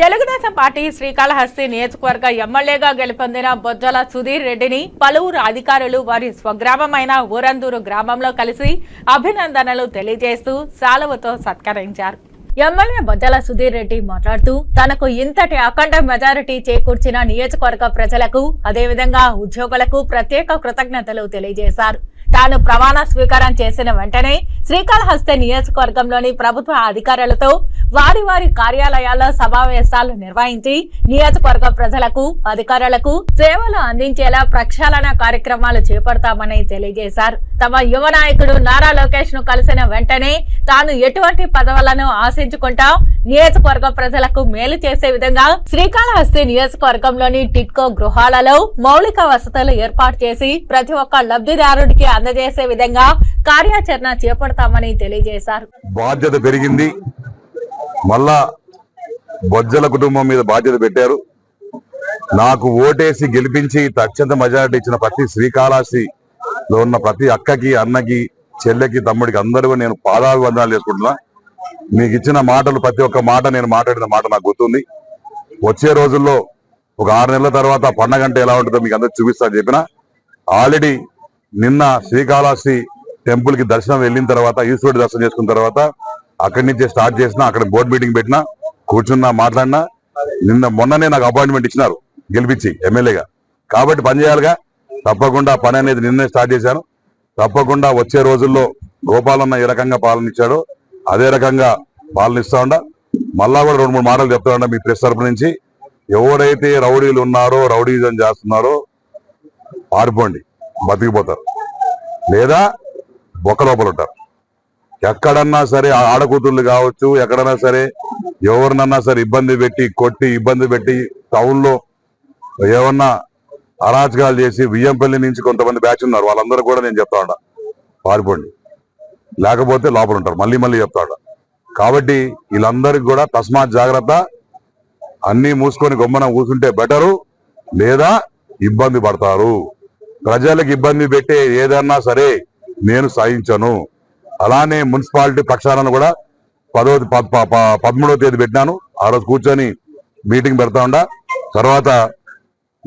Telugu Desam party Srikalahasti నియోజకవర్గ ఎమ్మెల్యేగా గెలుపొందిన బొజ్జల సుధీర్ రెడ్డిని పలువురు అధికారులు వారి స్వగ్రామమైన ఊరందూరు గ్రామంలో కలిసి అభినందనలు తెలియజేస్తూ శాలువతో సత్కరించారు. ఎమ్మెల్యే బొజ్జల సుధీర్ రెడ్డి మాట్లాడుతూ తనకు ఇంతటి అఖండ మెజారిటీ చేకూర్చిన నియోజకవర్గ ప్రజలకు అదేవిధంగా ఉద్యోగులకు ప్రత్యేక కృతజ్ఞతలు తెలియజేశారు. తాను ప్రమాణ స్వీకారం చేసిన వెంటనే శ్రీకాళహస్తి నియోజకవర్గంలోని ప్రభుత్వ అధికారులతో వారి వారి కార్యాలయాల్లో సమావేశాలు నిర్వహించి నియోజకవర్గ ప్రజలకు అధికారులకు సేవలు అందించేలా ప్రక్షాళన కార్యక్రమాలు చేపడతామని తెలియజేశారు. తమ యువ నాయకుడు నారా లోకేష్ను కలిసిన వెంటనే తాను ఎటువంటి పదవులను ఆశించుకుంటా? నియోజకవర్గ ప్రజలకు మేలు చేసే విధంగా శ్రీకాళహస్తి నియోజకవర్గంలోని టిట్కో గృహాలలో మౌలిక వసతులు ఏర్పాటు చేసి ప్రతి ఒక్క లబ్ధిదారుడికి అందజేసే విధంగా కార్యాచరణ చేపడతామని తెలియజేశారు. బాధ్యత పెరిగింది. మళ్ళా బొజ్జల కుటుంబం మీద బాధ్యత పెట్టారు. నాకు ఓటేసి గెలిపించి అత్యంత మెజారిటీ ఇచ్చిన ప్రతి లో ఉన్న ప్రతి అక్కకి అన్నకి చెల్లెకి తమ్ముడికి అందరూ నేను పాదాభివందనాలు చేసుకుంటున్నా. మీకు ఇచ్చిన మాటలు ప్రతి ఒక్క మాట నేను మాట్లాడిన మాట నాకు గుర్తుంది. వచ్చే రోజుల్లో ఒక ఆరు నెలల తర్వాత పండగ అంటే ఎలా ఉంటుందో మీకు అందరూ చూపిస్తాను అని చెప్పిన. ఆల్రెడీ నిన్న శ్రీకాళహస్తి టెంపుల్కి దర్శనం వెళ్ళిన తర్వాత ఈశ్వరుడి దర్శనం చేసుకున్న తర్వాత అక్కడి నుంచే స్టార్ట్ చేసిన అక్కడ బోర్డు మీటింగ్ పెట్టినా కూర్చున్నా మాట్లాడినా. నిన్న మొన్ననే నాకు అపాయింట్మెంట్ ఇచ్చినారు గెలిపించి ఎమ్మెల్యేగా. కాబట్టి పనిచేయాలిగా. తప్పకుండా పని అనేది నిన్నే స్టార్ట్ చేశాను. తప్పకుండా వచ్చే రోజుల్లో గోపాలన్న ఏ రకంగా పాలన ఇచ్చాడో అదే రకంగా పాలన ఇస్తా ఉండా. మళ్ళా కూడా రెండు మూడు మాటలు చెప్తా ఉండ మీ ప్రెస్ తరపు నుంచి. ఎవరైతే రౌడీలు ఉన్నారో రౌడీజం చేస్తున్నారో పారిపోండి బతికిపోతారు. లేదా బొక్క ఉంటారు. ఎక్కడన్నా సరే ఆడకూతుళ్ళు ఆడకూతుర్లు కావచ్చు ఎక్కడన్నా సరే ఎవరినన్నా సరే ఇబ్బంది పెట్టి కొట్టి ఇబ్బంది పెట్టి టౌన్లో ఏమన్నా అరాచకాలు చేసి వియ్యంపల్లి నుంచి కొంతమంది బ్యాచ్ ఉన్నారు. వాళ్ళందరూ కూడా నేను చెప్తా ఉన్నా. పారిపోండి. లేకపోతే లోపల ఉంటారు. మళ్ళీ మళ్ళీ చెప్తా ఉన్నా. కాబట్టి వీళ్ళందరికీ కూడా తస్మాత్ జాగ్రత్త. అన్నీ మూసుకొని గొమ్మన కూర్చుంటే బెటరు. లేదా ఇబ్బంది పడతారు. ప్రజలకు ఇబ్బంది పెట్టే ఏదన్నా సరే నేను సాధించను అలానే మున్సిపాలిటీ ప్రక్షాళన కూడా పదో ప- ప- ప- పదమూడవ తేదీ పెట్టినాను. ఆ రోజు కూర్చొని మీటింగ్ పెడతా ఉండా తర్వాత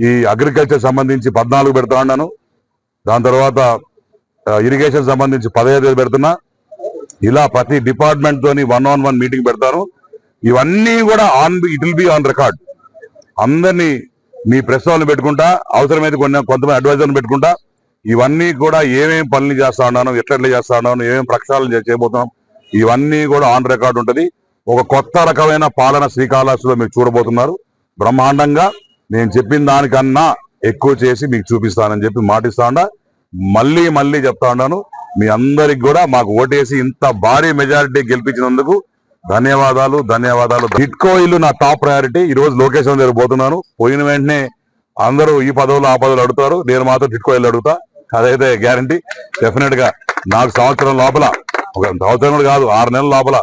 ఈ అగ్రికల్చర్ సంబంధించి పద్నాలుగు పెడతా ఉన్నాను. దాని తర్వాత ఇరిగేషన్ సంబంధించి పదహైదు పెడుతున్నా. ఇలా ప్రతి డిపార్ట్మెంట్ తోని వన్ ఆన్ వన్ మీటింగ్ పెడతాను. ఇవన్నీ కూడా on it will be on record అందరినీ మీ ప్రశ్నలు పెట్టుకుంటా అవసరమైతే కొన్ని కొంతమంది అడ్వైజర్ని పెట్టుకుంటా. ఇవన్నీ కూడా ఏమేమి పనులు చేస్తా ఉన్నాను ఎట్లెట్లా చేస్తా ఉన్నాను ఏమేమి ప్రక్షాళన చేయబోతున్నాం ఇవన్నీ కూడా ఆన్ రికార్డ్ ఉంటుంది. ఒక కొత్త రకమైన పాలన శ్రీకాళహస్తిలో మీరు చూడబోతున్నారు. బ్రహ్మాండంగా నేను చెప్పిన దానికన్నా ఎక్కువ చేసి మీకు చూపిస్తానని చెప్పి మాటిస్తాండా. మళ్ళీ మళ్ళీ చెప్తా ఉన్నాను. మీ అందరికి కూడా మాకు ఓటేసి ఇంత భారీ మెజారిటీ గెలిపించినందుకు ధన్యవాదాలు ధన్యవాదాలు. హిట్కో ఇల్లు నా టాప్ ప్రయారిటీ. ఈ రోజు లొకేషన్ దగ్గర పోతున్నాను. పోయిన వెంటనే అందరూ ఈ పదవులు ఆ పదవులు అడుగుతారు. నేను మాత్రం టిట్కో ఇల్లు అడుగుతా. అదైతే గ్యారంటీ డెఫినెట్గా నాకు సంవత్సరం లోపల ఒక సంవత్సరం కూడా కాదు ఆరు నెలల లోపల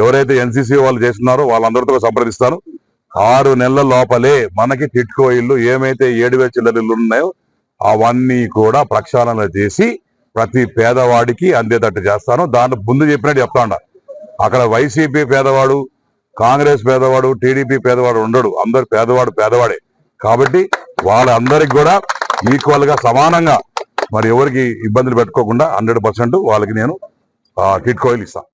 ఎవరైతే ఎన్సీసీ వాళ్ళు చేస్తున్నారో వాళ్ళందరితో సంప్రదిస్తాను. ఆరు నెలల లోపలే మనకి టిట్కో ఇల్లు ఏమైతే ఏడు వేల చిల్లర ఉన్నాయో అవన్నీ కూడా ప్రక్షాళన చేసి ప్రతి పేదవాడికి అందేటట్టు చేస్తాను. దాంట్లో ముందు చెప్పినట్టు చెప్తాండ. అక్కడ వైసీపీ పేదవాడు కాంగ్రెస్ పేదవాడు టీడీపీ పేదవాడు ఉండడు. అందరు పేదవాడు పేదవాడే. కాబట్టి వాళ్ళందరికి కూడా ఈక్వల్గా సమానంగా మరి ఎవరికి ఇబ్బందులు పెట్టుకోకుండా హండ్రెడ్ పర్సెంట్ వాళ్ళకి నేను టిట్ కోయిల్ ఇస్తాను